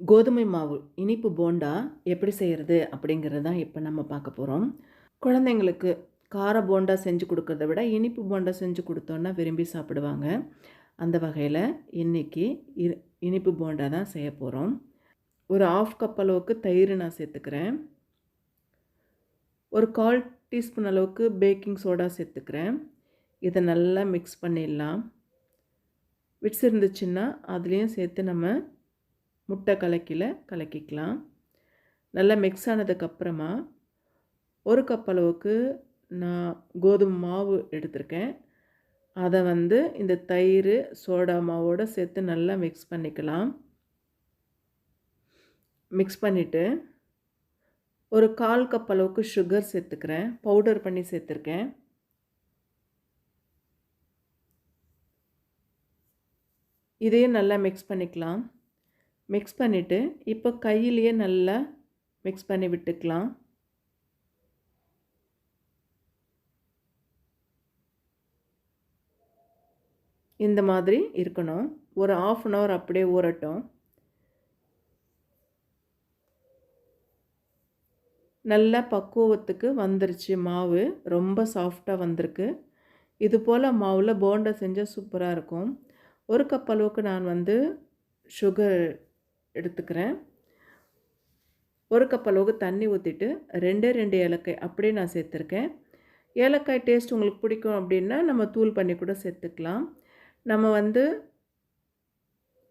கோதுமை மாவு இனிப்பு போண்டா எப்படி செய்கிறது அப்படிங்கிறது தான் இப்போ நம்ம பார்க்க போகிறோம் குழந்தைங்களுக்கு கார போண்டா செஞ்சு கொடுக்கறத விட இனிப்பு போண்டா செஞ்சு கொடுத்தோன்னா விரும்பி சாப்பிடுவாங்க. அந்த வகையில் இன்றைக்கி இ- இனிப்பு போண்டா தான் செய்ய போகிறோம் ஒரு ஆஃப் கப் அளவுக்கு தயிர் நான் சேர்த்துக்கிறேன். ஒரு கால் டீஸ்பூன் அளவுக்கு பேக்கிங் சோடா சேர்த்துக்கிறேன். இதை நல்லா மிக்ஸ் பண்ணிடலாம். விட்ஸ் இருந்துச்சுன்னா அதுலேயும் சேர்த்து நம்ம முட்டை கலக்கியில் கலக்கிக்கலாம். நல்லா மிக்ஸ் ஆனதுக்கப்புறமா ஒரு கப் அளவுக்கு நான் கோதுமை மாவு எடுத்திருக்கேன். அதை வந்து இந்த தயிர் சோடா மாவோடு சேர்த்து நல்லா மிக்ஸ் பண்ணிக்கலாம். மிக்ஸ் பண்ணிவிட்டு ஒரு கால் கப் அளவுக்கு சுகர் சேர்த்துக்கிறேன். பவுடர் பண்ணி சேர்த்துருக்கேன். இதையும் நல்லா மிக்ஸ் பண்ணிக்கலாம். மிக்ஸ் பண்ணிவிட்டு இப்போ கையிலேயே நல்லா மிக்ஸ் பண்ணி விட்டுக்கலாம். இந்த மாதிரி இருக்கணும். ஒரு ஆஃப் அன் ஹவர் அப்படியே ஊறட்டும். நல்லா பக்குவத்துக்கு வந்துருச்சு மாவு. ரொம்ப சாஃப்டாக வந்திருக்கு. இது போல் மாவில் போண்டா செஞ்சால் சூப்பராக இருக்கும். ஒரு கப் அளவுக்கு நான் வந்து சுகர் எடுத்துக்கிறேன். ஒரு கப் அளவுக்கு தண்ணி ஊற்றிட்டு ரெண்டே ரெண்டு ஏலக்காய் அப்படியே நான் சேர்த்துருக்கேன். ஏலக்காய் டேஸ்ட் உங்களுக்கு பிடிக்கும் அப்படின்னா நம்ம தூள் பண்ணி கூட சேர்த்துக்கலாம். நம்ம வந்து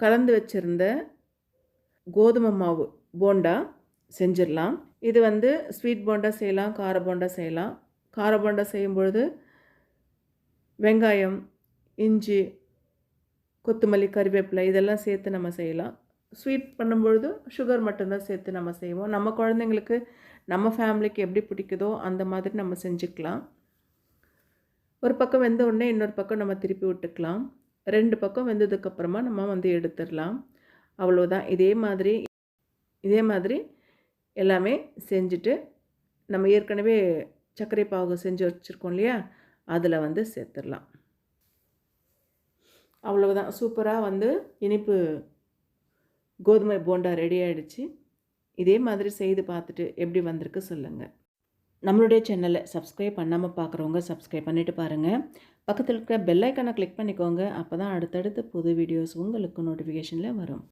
கலந்து வச்சுருந்த கோதுமை மாவு போண்டா செஞ்சிடலாம். இது வந்து ஸ்வீட் போண்டா செய்யலாம் கார போண்டா செய்யலாம். கார போண்டா செய்யும்பொழுது வெங்காயம் இஞ்சி கொத்தமல்லி கருவேப்பிலை இதெல்லாம் சேர்த்து நம்ம செய்யலாம். ஸ்வீட் பண்ணும்பொழுது சுகர் மட்டும்தான் சேர்த்து நம்ம செய்வோம். நம்ம குழந்தைங்களுக்கு நம்ம ஃபேமிலிக்கு எப்படி பிடிக்குதோ அந்த மாதிரி நம்ம செஞ்சுக்கலாம். ஒரு பக்கம் வெந்த உடனே இன்னொரு பக்கம் நம்ம திருப்பி விட்டுக்கலாம். ரெண்டு பக்கம் வெந்ததுக்கப்புறமா நம்ம வந்து எடுத்துடலாம். அவ்வளோதான் இதே மாதிரி இதே மாதிரி எல்லாமே செஞ்சுட்டு நம்ம ஏற்கனவே சர்க்கரை பாகு செஞ்சு வச்சுருக்கோம் இல்லையா? அதில் வந்து சேர்த்துடலாம். அவ்வளோதான் சூப்பராக வந்து இனிப்பு கோதுமை போண்டா ரெடி ஆகிடுச்சு இதே மாதிரி செய்து பார்த்துட்டு எப்படி வந்திருக்கு சொல்லுங்கள் நம்மளுடைய சேனலை சப்ஸ்கிரைப் பண்ணாமல் பார்க்குறவங்க சப்ஸ்கிரைப் பண்ணிவிட்டு பாருங்கள் பக்கத்தில் இருக்கிற பெல்லைக்கானை கிளிக் பண்ணிக்கோங்க. அப்போ தான் அடுத்தடுத்து புது வீடியோஸ் உங்களுக்கு நோட்டிஃபிகேஷனில் வரும்.